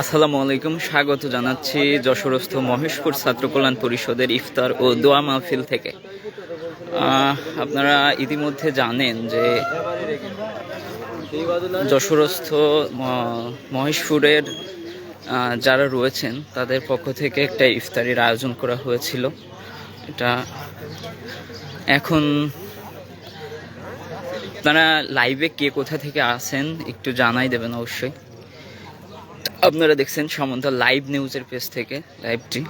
আসসালামু আলাইকুম, স্বাগত জানাচ্ছি যশোরস্থ মহেশপুর ছাত্র কল্যাণ পরিষদের ইফতার ও দোয়া মাহফিল থেকে। আপনারা ইতিমধ্যে জানেন যে যশোরস্থ মহেশপুরের যারা রয়েছেন, তাদের পক্ষ থেকে একটা ইফতারির আয়োজন করা হয়েছিল। এটা এখন আপনারা লাইভে কে কোথা থেকে আসেন একটু জানাই দেবেন অবশ্যই। আপনারা দেখছেন সামন্ত লাইভ নিউজের পেজ থেকে লাইভটি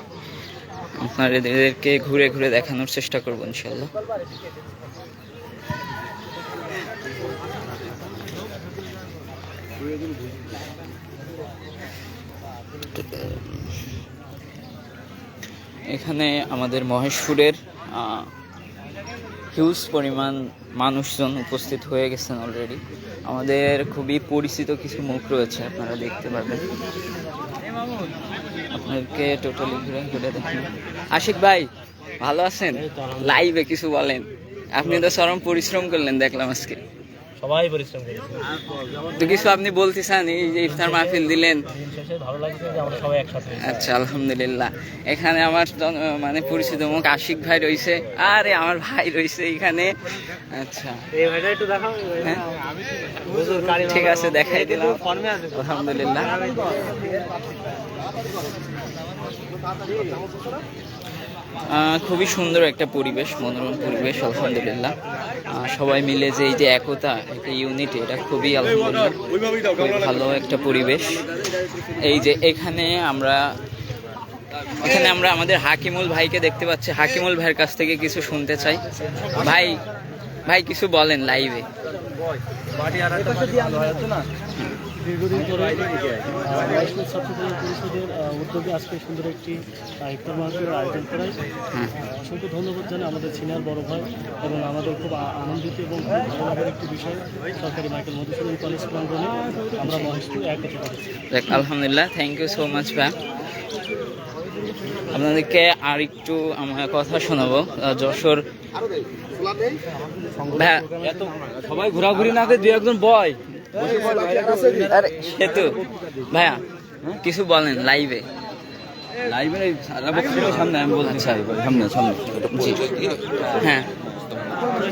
আপনাদেরকে ঘুরে ঘুরে দেখানোর চেষ্টা করব ইনশাল্লাহ এখানে আমাদের মহেশপুরের হিউজ পরিমাণ মানুষজন উপস্থিত হয়ে গেছেন অলরেডি আমাদের খুবই পরিচিত কিছু মুখ রয়েছে আপনারা দেখতে পাবেন আপনাদেরকে টোটালি ঘুরে ঘুরে দেখেন আশিক ভাই ভালো আছেন? লাইভে কিছু বলেন। আপনি তো চরম পরিশ্রম করলেন দেখলাম আজকে। সবাই পরিশ্রম করেছে। কিছু আপনি বলতে চান? এই যে ইফতার মাহফিল দিলেন। ভালো লাগছে যে আমরা সবাই একসাথে আচ্ছা আলহামদুলিল্লাহ। এখানে আমার মানে পরিচিত মুখ আশিক ভাই রয়েছে। আরে আমার ভাই রয়েছে এখানে। আচ্ছা। এই ভাইটা একটু দেখাও হ্যাঁ। ঠিক আছে দেখাই দিলাম। আলহামদুলিল্লাহ। খুবই সুন্দর একটা পরিবেশ, মনোরম পরিবেশ, আলহামদুলিল্লাহ। সবাই মিলে যে এই যে একতা, একটা ইউনিটি এটা খুবই আলহামদুলিল্লাহ ভালো একটা পরিবেশ। এই যে এখানে আমরা এখানে আমরা আমাদের হাকিমুল ভাইকে দেখতে পাচ্ছি। হাকিমুল ভাইয়ের কাছ থেকে কিছু শুনতে চাই। ভাই ভাই, কিছু বলেন লাইভে দীর্ঘদিন পরে রাইসমিল ছাত্রদল পরিষদের উদ্যোগে আজকে সুন্দর একটি ইফতার মাহফিলের আয়োজন করায় অসংখ্য ধন্যবাদ জানাই আমাদের সিনিয়র বড় ভাই এবং আমাদের খুব আনন্দিত এবং ভালো লাগার একটি বিষয় সরকারি মাইকেল মধুসূদন কলেজ প্রাঙ্গণে আমরা মহেশপুর আলহামদুলিল্লাহ থ্যাংক ইউ সো মাচ ভাই আপনাদেরকে আর একটু আমার কথা শোনাবো যশোর সবাই ঘোরাঘুরি না করে দুই একজন বয়। আরে সেতু ভাইয়া কিছু বলেন লাইভে। লাইভে সামনে আমি বলতে চাই সামনে সামনে হ্যাঁ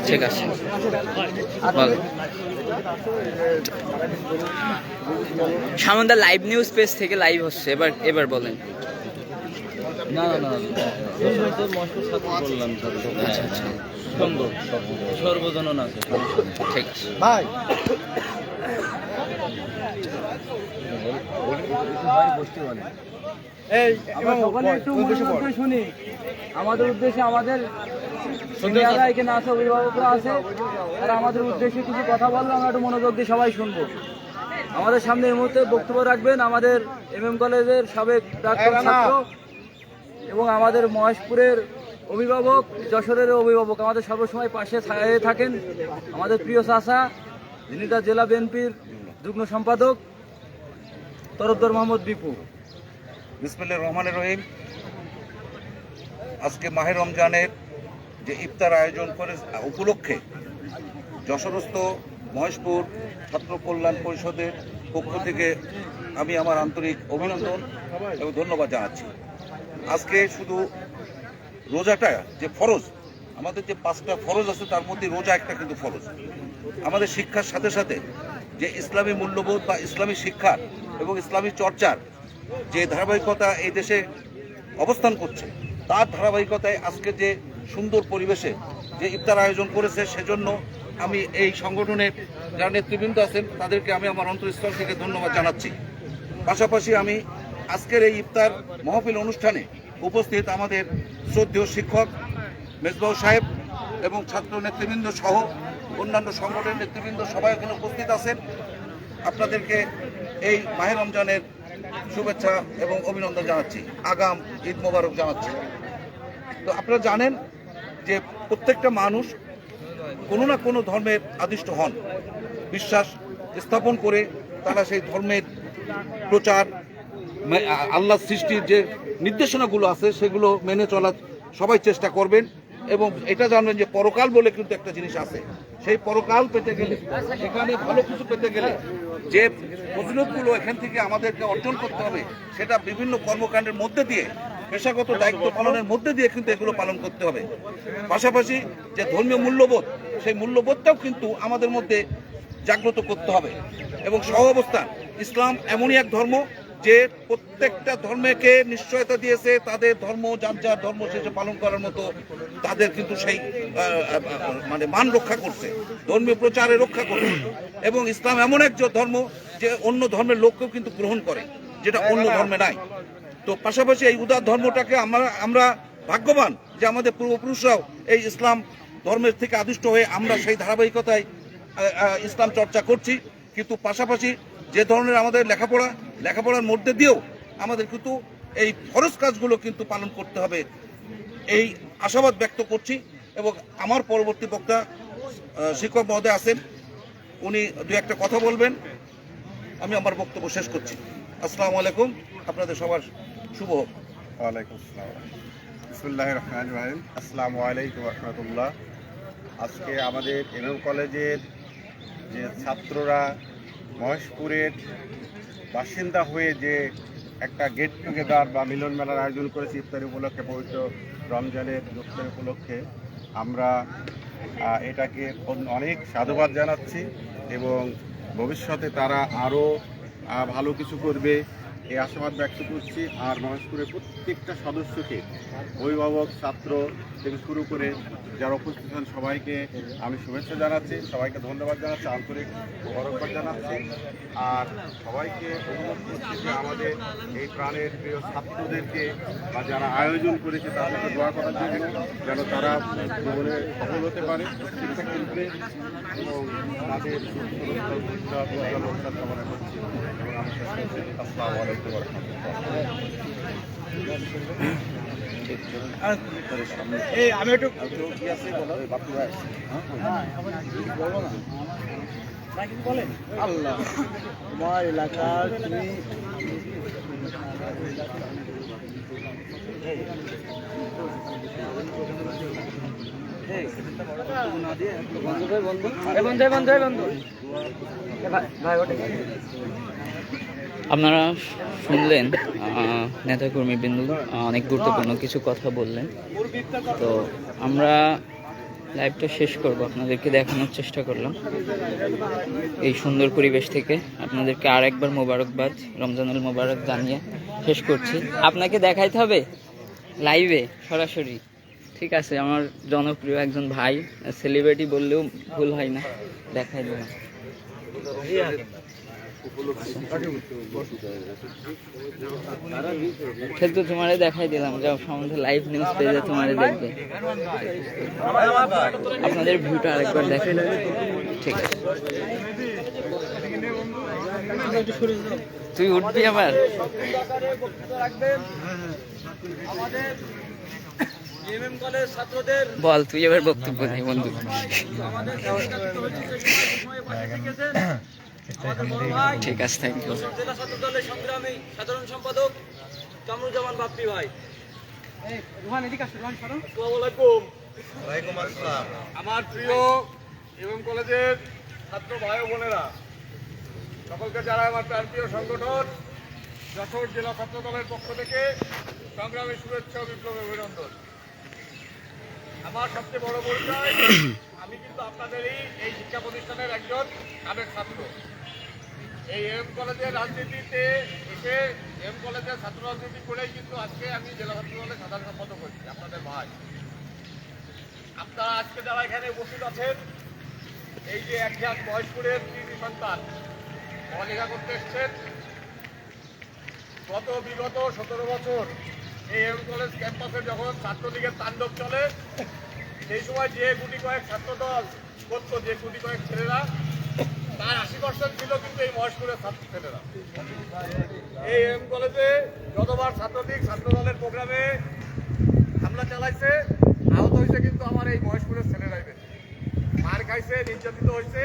ঠিক আছে। বল। সামন্দা লাইভ নিউজ পেজ থেকে লাইভ হচ্ছে এবার এবার বলেন। না না না মহেশপুর বললাম আচ্ছা আচ্ছা। সুন্দর সর্বজনন আছে ঠিক আছে। ভাই আমরা সকলে একটু মনোযোগ করে শুনি। আমাদের উদ্দেশ্যে আমাদের সিনিয়ররা এখানে আছে অভিভাবকরা আছে তারা আমাদের উদ্দেশ্যে কিছু কথা বলল আমরা একটু মনোযোগ দিয়ে সবাই শুনব। আমাদের সামনে এই মুহূর্তে বক্তব্য রাখবেন আমাদের এম এম কলেজের সাবেক প্রাক্তন ছাত্র এবং আমাদের মহেশপুরের অভিভাবক যশোরের অভিভাবক। আমাদের সর্বসময় পাশে থাকেন আমাদের প্রিয় চাষা তার জেলা বিএনপির যুগ্ম সম্পাদক, তরফদর মোহাম্মদ বিপু। বিসমিল্লাহ রহমানের রহিম। আজকে মাহে রমজানের যে ইফতার আয়োজন করে, উপলক্ষে যশোরস্থ মহেশপুর ছাত্র কল্যাণ পরিষদের পক্ষ থেকে আমি আমার আন্তরিক অভিনন্দন এবং ধন্যবাদ জানাচ্ছি। আজকে শুধু রোজাটা যে ফরজ, আমাদের যে পাঁচটা ফরজ আছে, তার মধ্যে রোজা একটা কিন্তু ফরজ। আমাদের শিক্ষার সাথে সাথে যে ইসলামী মূল্যবোধ বা ইসলামী শিক্ষা এবং ইসলামী চর্চার যে ধারাবাহিকতা এই দেশে অবস্থান করছে, তার ধারাবাহিকতায় আজকে যে সুন্দর পরিবেশে যে ইফতার আয়োজন করেছে, সেজন্য আমি এই সংগঠনের যারা নেতৃবৃন্দ আছেন, তাদেরকে আমি আমার অন্তঃস্থল থেকে ধন্যবাদ জানাচ্ছি। পাশাপাশি আমি আজকের এই ইফতার মহফিল অনুষ্ঠানে উপস্থিত আমাদের শ্রদ্ধেয় শিক্ষক মেজবাউ সাহেব এবং ছাত্র নেতৃবৃন্দ সহ অন্যান্য সংগঠনের নেতৃবৃন্দ সবাই এখানে উপস্থিত আছেন। আপনাদেরকে এই মাহের রমজানের শুভেচ্ছা এবং অভিনন্দন জানাচ্ছি। আগাম ঈদ মোবারক জানাচ্ছি। তো আপনারা জানেন যে প্রত্যেকটা মানুষ কোনো না কোনো ধর্মের আদিষ্ট হন। বিশ্বাস স্থাপন করে তারা সেই ধর্মের প্রচার আল্লাহ সৃষ্টির যে নির্দেশনাগুলো আছে সেগুলো মেনে চলার সবাই চেষ্টা করবেন। এবং এটা জানবেন যে পরকাল বলে কিন্তু একটা জিনিস আছে। সেই পরকাল পেতে গেলে, সেখানে ভালো কিছু পেতে গেলে যে ফজিলতগুলো এখান থেকে আমাদেরকে অর্জন করতে হবে, সেটা বিভিন্ন কর্মকাণ্ডের মধ্যে দিয়ে, পেশাগত দায়িত্ব পালনের মধ্যে দিয়ে কিন্তু এগুলো পালন করতে হবে। পাশাপাশি যে ধর্মীয় মূল্যবোধ, সেই মূল্যবোধটাও কিন্তু আমাদের মধ্যে জাগ্রত করতে হবে। এবং সহ অবস্থান ইসলাম এমনই এক ধর্ম যে প্রত্যেকটা ধর্মকে নিশ্চয়তা দিয়েছে, তাদের ধর্ম যার যার ধর্ম শেষে পালন করার মতো তাদের কিন্তু সেই মানে মান রক্ষা করছে, ধর্মীয় প্রচারে রক্ষা করছে। এবং ইসলাম এমন এক ধর্ম যে অন্য ধর্মের লোককেও কিন্তু গ্রহণ করে, যেটা অন্য ধর্মে নাই। তো পাশাপাশি এই উদার ধর্মটাকে আমরা আমরা ভাগ্যবান যে আমাদের পূর্বপুরুষরাও এই ইসলাম ধর্মের থেকে আদিষ্ট হয়ে আমরা সেই ধারাবাহিকতায় ইসলাম চর্চা করছি। কিন্তু পাশাপাশি যে ধরনের আমাদের লেখাপড়া লেখাপড়ার মধ্যে দিয়েও আমাদের কিন্তু এই ফরজ কাজগুলো কিন্তু পালন করতে হবে। এই আশাবাদ ব্যক্ত করছি এবং আমার পরবর্তী বক্তা শিক্ষক মহোদয় আছেন। উনি দু একটা কথা বলবেন। আমি আমার বক্তব্য শেষ করছি। আসসালামু আলাইকুম। আপনাদের সবার শুভ হোক। ওয়ালাইকুম আসসালাম। রহমান রাহিম। আসসালামু আলাইকুম রহমতুল্লাহ। আজকে আমাদের এমএম কলেজের যে ছাত্ররা মহেশপুরের বাসিন্দা হয়ে যে একটা গেট টুগেদার বা মিলন মেলার আয়োজন করেছি ইফতারি উপলক্ষে, পবিত্র রমজানের ইফতারি উপলক্ষে, আমরা এটাকে অনেক সাধুবাদ জানাচ্ছি এবং ভবিষ্যতে তারা আরও ভালো কিছু করবে। এই আশাবাদ ব্যক্ত করছি আর মহেশপুরের প্রত্যেকটা সদস্যকে, অভিভাবক, ছাত্র থেকে শুরু করে যারা উপস্থিত হন সবাইকে আমি শুভেচ্ছা জানাচ্ছি, সবাইকে ধন্যবাদ জানাচ্ছি, আন্তরিক মোবারকবাদ জানাচ্ছি। আর সবাইকে অনুরোধ করছি যে আমাদের এই প্রাণের প্রিয় ছাত্রদেরকে বা যারা আয়োজন করেছে তাদেরকে দোয়া করার জন্য যেন তারা জীবনে সফল হতে পারে শিক্ষা ক্ষেত্রে এবং তাদের উজ্জ্বল করছি। আমি শেষ আসসালামু আলাইকুম রহমতুল্লাহ আল্লাহ তোমার এলাকার তুমি বন্ধু ভাই বন্ধু বন্ধু ভাই ভাই ওটা? আপনারা শুনলেন নেতাকর্মী বিন্দু অনেক গুরুত্বপূর্ণ কিছু কথা বললেন। তো আমরা লাইভটা শেষ করব, আপনাদেরকে দেখানোর চেষ্টা করলাম। এই সুন্দর পরিবেশ থেকে আপনাদেরকে আর একবার মোবারকবাদ, রমজানুল মোবারক জানিয়ে শেষ করছি। আপনাকে দেখাইতে হবে লাইভে, সরাসরি। ঠিক আছে, আমার জনপ্রিয় একজন ভাই, সেলিব্রিটি বললেও ভুল হয় না দেখাই দিলাম খেলতে তোমারে দেখাই দিলাম, যাও সম্বন্ধে লাইভ নিউজ পেজে তোমারে দেখবে। আপনাদের ভিউটা আরেকবার দেখেন। ঠিক আছে। তুই উঠবি আবার? বল, তুই এবার বক্তব্য নেই বন্ধু। ঠিক আছে থ্যাংক ইউ জেলা ছাত্র দলের সংগ্রামী সাধারণ সম্পাদক কামরুজ্জামান বাপ্পি ভাই। রুহান এদিকে আসো রুহান সরো। ওয়ালাইকুম আসসালাম। আমার প্রিয় এবং কলেজের ছাত্র ভাই ও বোনেরা সকলকে যারা আমার প্রান্তীয় সংগঠন যশোর জেলা ছাত্র দলের পক্ষ থেকে সংগ্রামী শুভেচ্ছা ও বিপ্লব অভিনন্দন। আমার সবচেয়ে বড় পরিচয় আমি কিন্তু আপনাদেরই এই শিক্ষা প্রতিষ্ঠানের একজন কাদের ছাত্র। এই এম কলেজের রাজনীতিতে এসে এম কলেজের ছাত্র রাজনীতি করেই কিন্তু আজকে আমি জেলা ছাত্র দলের সাধারণ সম্পাদক হয়েছি, আপনাদের ভাই। আপনারা আজকে যারা এখানে উপস্থিত আছেন, এই যে একঘাত মহেশপুরের কৃষি সন্তান পড়ালেখা করতে এসছেন। গত বিগত সতেরো বছর এই এম কলেজ ক্যাম্পাসে যখন ছাত্রলীগের তাণ্ডব চলে সেই সময় যে গুটি কয়েক ছাত্রদল করতো যে গুটি কয়েক ছেলেরা তার আশি পার্সেন্ট ছিল কিন্তু এই মহেশপুরের ছাত্র ছেলেরা। এই এম কলেজে যতবার ছাত্রলীগ ছাত্রদলের প্রোগ্রামে হামলা চালাইছে আহত হয়েছে কিন্তু আমার এই মহেশপুরের ছেলেরাই বেশি। মার খাইছে নির্যাতিত হয়েছে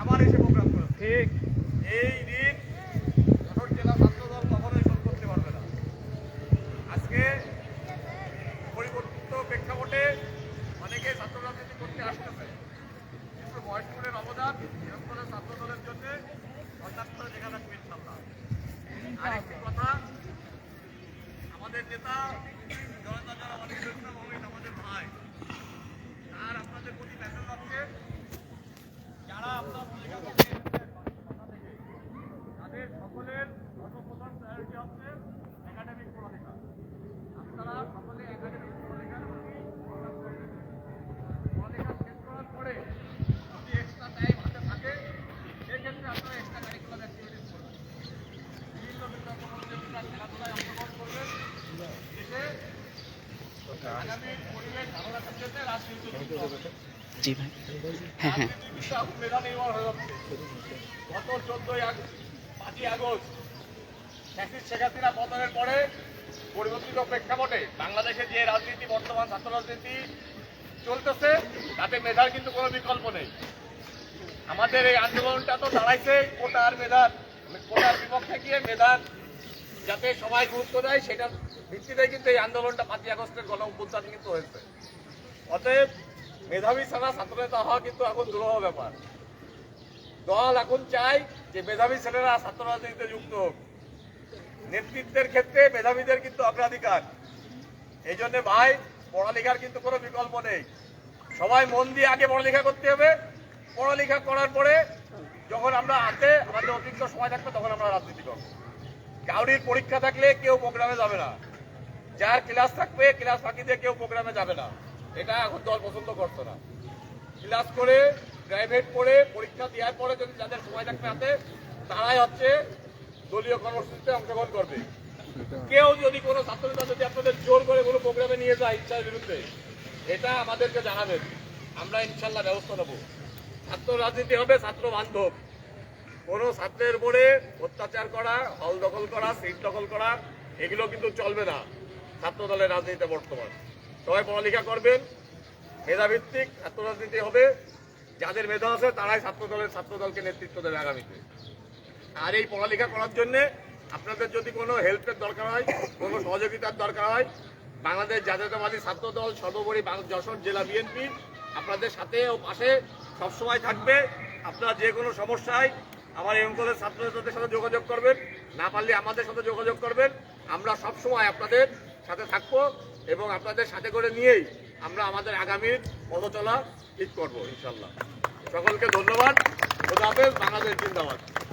আবার এসে প্রোগ্রাম করে ঠিক। এই ঋণ যশোর জেলা ছাত্রদল কখনোই শোধ করতে পারবে না আজকে পরিবর্তিত প্রেক্ষাপটে অনেকে ছাত্র রাজনীতি করতে আসতেছে কিন্তু মহেশপুরের অবদান বৃহত্তর ছাত্র দলের জন্য অন্যান্য দেখা থাকবে আরেকটি কথা আমাদের নেতা, জনতা যারা আমাদের নেতা আমাদের ভাই। আর আপনাদের প্রতি মেসেজ আছে যারা আপনার তাদের সকলের সর্বপ্রধান প্রায়োরিটি হচ্ছে, একাডেমিক পড়ালেখা আপনারা সকলে একাডেমিক পড়ালেখার প্রতি ফোকাস করবেন। পড়ালেখা শেষ করার পরে যদি এক্সট্রা টাইম হাতে থাকে সেক্ষেত্রে আপনারা এক্সট্রা কারিকুলার অ্যাক্টিভিটিস করবেন বিভিন্ন বিতর্ক প্রতিযোগিতা খেলাধুলায় অংশগ্রহণ করবেন এতে আগামী পরিবেশ ভালো রাখার জন্য রাজনীতি যুক্ত হবে। জি ভাই। হ্যাঁ হ্যাঁ। গত চোদ্দই পাঁচই আগস্ট শেখ হাসিনা পরে পরিবর্তিত প্রেক্ষাপটে বাংলাদেশে যে রাজনীতি বর্তমান ছাত্র রাজনীতি চলতেছে তাতে মেধার কিন্তু কোনো বিকল্প নেই আমাদের এই আন্দোলনটা তো দাঁড়াইছে কোটার মেধার কোটার বিপক্ষে গিয়ে মেধার যাতে সবাই গুরুত্ব দেয় সেটার ভিত্তিতে কিন্তু এই আন্দোলনটা পাঁচই আগস্টের গণ কিন্তু হয়েছে অতএব মেধাবী ছাড়া ছাত্রনেতা হওয়া কিন্তু এখন দুরূহ ব্যাপার দল এখন চাই যে মেধাবী ছেলেরা ছাত্র রাজনীতিতে যুক্ত হোক নেতৃত্বের ক্ষেত্রে মেধাবীদের কিন্তু অগ্রাধিকার। এই জন্য ভাই, পড়ালেখার কিন্তু কোনো বিকল্প নেই। সবাই মন দিয়ে আগে পড়ালেখা করতে হবে। পড়ালেখা করার পরে যখন আমরা হাতে আমাদের অতিরিক্ত সময় থাকবে, তখন আমরা রাজনীতি করব। কাউরির পরীক্ষা থাকলে কেউ প্রোগ্রামে যাবে না। যার ক্লাস থাকবে ক্লাস ফাঁকি দিয়ে কেউ প্রোগ্রামে যাবে না। এটা এখন দল পছন্দ করতো না। ক্লাস করে প্রাইভেট পড়ে, পরীক্ষা দেওয়ার পরে যদি যাদের সময় থাকবে হাতে, তারাই হচ্ছে দলীয় কর্মসূচিতে অংশগ্রহণ করবে। কেউ যদি কোনো ছাত্রনেতা যদি আপনাদের জোর করে কোনো প্রোগ্রামে নিয়ে যায় ইচ্ছার বিরুদ্ধে, এটা আমাদেরকে জানাবেন। আমরা ইনশাল্লাহ ব্যবস্থা নেব। ছাত্র রাজনীতি হবে, ছাত্র বান্ধব। কোনো ছাত্রের উপরে অত্যাচার করা, হল দখল করা, সিট দখল করা, এগুলো কিন্তু চলবে না ছাত্র দলের রাজনীতিতে বর্তমান। সবাই পড়ালেখা করবেন। মেধাভিত্তিক ছাত্র রাজনীতি হবে। যাদের মেধা আছে, তারাই ছাত্র দলের ছাত্র দলকে নেতৃত্ব দেবে আগামীতে। আর এই পড়ালেখা করার জন্য আপনাদের যদি কোনো হেল্পের দরকার হয়, কোনো সহযোগিতার দরকার হয়, বাংলাদেশ জাতীয়তাবাদী ছাত্র দল সর্বোপরি যশোর জেলা বিএনপি আপনাদের সাথে ও পাশে সবসময় থাকবে। আপনারা যে কোনো সমস্যায় আমার এম কলেজ ছাত্রছাত্রীদের সাথে যোগাযোগ করবেন। না পারলে আমাদের সাথে যোগাযোগ করবেন। আমরা সবসময় আপনাদের সাথে থাকব। এবং আপনাদের সাথে করে নিয়েই আমরা আমাদের আগামী পথচলা ঠিক করব, ইনশাল্লাহ। সকলকে ধন্যবাদ। খোদাফেজ বাংলাদেশ জিন্দাবাদ।